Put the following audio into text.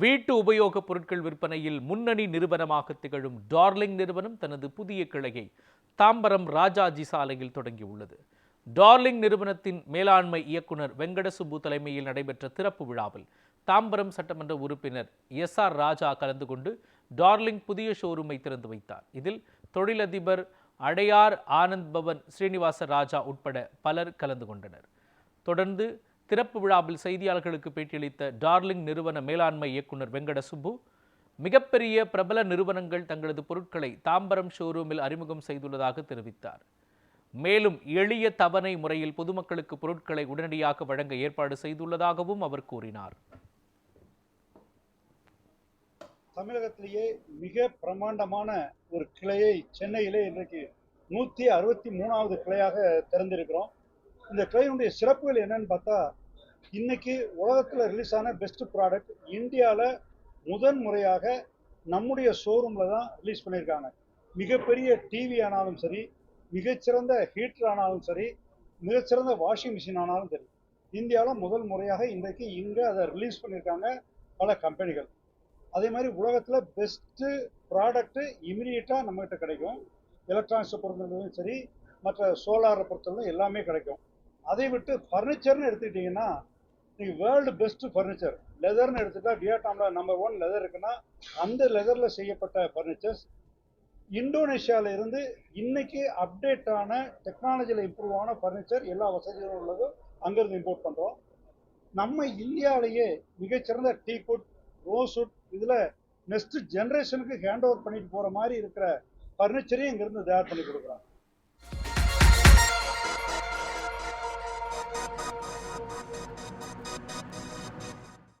வீட்டு உபயோகப் பொருட்கள் விற்பனையில் முன்னணி நிறுவனமாக திகழும் டார்லிங் நிறுவனம் தனது புதிய கிளையை தாம்பரம் ராஜாஜி சாலையில் தொடங்கியுள்ளது. டார்லிங் நிறுவனத்தின் மேலாண்மை இயக்குனர் வெங்கடசுப்பு தலைமையில் நடைபெற்ற திறப்பு விழாவில் தாம்பரம் சட்டமன்ற உறுப்பினர் எஸ் ஆர் ராஜா கலந்து கொண்டு டார்லிங் புதிய ஷோரூமை திறந்து வைத்தார். இதில் தொழிலதிபர் அடையார் ஆனந்த் பவன் ஸ்ரீனிவாச ராஜா உட்பட பலர் கலந்து கொண்டனர். தொடர்ந்து திறப்பு விழாவில் செய்தியாளர்களுக்கு பேட்டியளித்த டார்லிங் நிறுவன மேலாண்மை இயக்குனர் வெங்கட சுப்பு மிகப்பெரிய பிரபல நிறுவனங்கள் தங்களது பொருட்களை தாம்பரம் ஷோரூமில் அறிமுகம் செய்துள்ளதாக தெரிவித்தார். மேலும் எளிய தவணை முறையில் பொதுமக்களுக்கு பொருட்களை உடனடியாக வழங்க ஏற்பாடு செய்துள்ளதாகவும் அவர் கூறினார். தமிழகத்திலேயே மிக பிரமாண்டமான ஒரு கிளையை சென்னையிலே இன்றைக்கு நூற்றி அறுபத்தி மூணாவது கிளையாக திறந்திருக்கிறோம். இந்த கிளையினுடைய சிறப்புகள் என்னன்னு பார்த்தா இன்னைக்கு உலகத்தில் ரிலீஸ் ஆன பெஸ்ட் ப்ராடக்ட் இந்தியாவில் முதன் முறையாக நம்முடைய ஷோரூமில் தான் ரிலீஸ் பண்ணியிருக்காங்க. மிகப்பெரிய டிவி ஆனாலும் சரி மிகச்சிறந்த ஹீட்டர் ஆனாலும் சரி மிகச்சிறந்த வாஷிங் மிஷின் ஆனாலும் சரி இந்தியாவில் முதல் முறையாக இன்றைக்கு இங்கே அதை ரிலீஸ் பண்ணியிருக்காங்க பல கம்பெனிகள் அதே மாதிரி உலகத்தில் பெஸ்ட்டு ப்ராடக்ட்டு இமீடியட்டாக நம்மகிட்ட கிடைக்கும். எலக்ட்ரானிக்ஸை பொறுத்தவரைக்கும் சரி மற்ற சோலாரை பொறுத்தவரைக்கும் எல்லாமே கிடைக்கும். அதை விட்டு ஃபர்னிச்சர்னு எடுத்துக்கிட்டிங்கன்னா நீங்கள் வேர்ல்டு பெஸ்ட்டு ஃபர்னிச்சர் லெதர்னு எடுத்துட்டா வியட்நாமில் நம்பர் ஒன் லெதர் இருக்குன்னா அந்த லெதரில் செய்யப்பட்ட ஃபர்னிச்சர்ஸ் இந்தோனேஷியாவில் இருந்து இன்னைக்கு அப்டேட்டான டெக்னாலஜியில் இம்ப்ரூவ் ஆன ஃபர்னிச்சர் எல்லா வசதிகளும் உள்ளதும் அங்கேருந்து இம்போர்ட் பண்ணுறோம் நம்ம இந்தியாவிலேயே மிகச்சிறந்த டீ குட் ரோஸ்வுட் இதில் நெக்ஸ்ட் ஜென்ரேஷனுக்கு ஹேண்ட் ஓவர் பண்ணிட்டு போகிற மாதிரி இருக்கிற ஃபர்னிச்சரையும் இங்கேருந்து தயார் பண்ணி கொடுக்குறோம்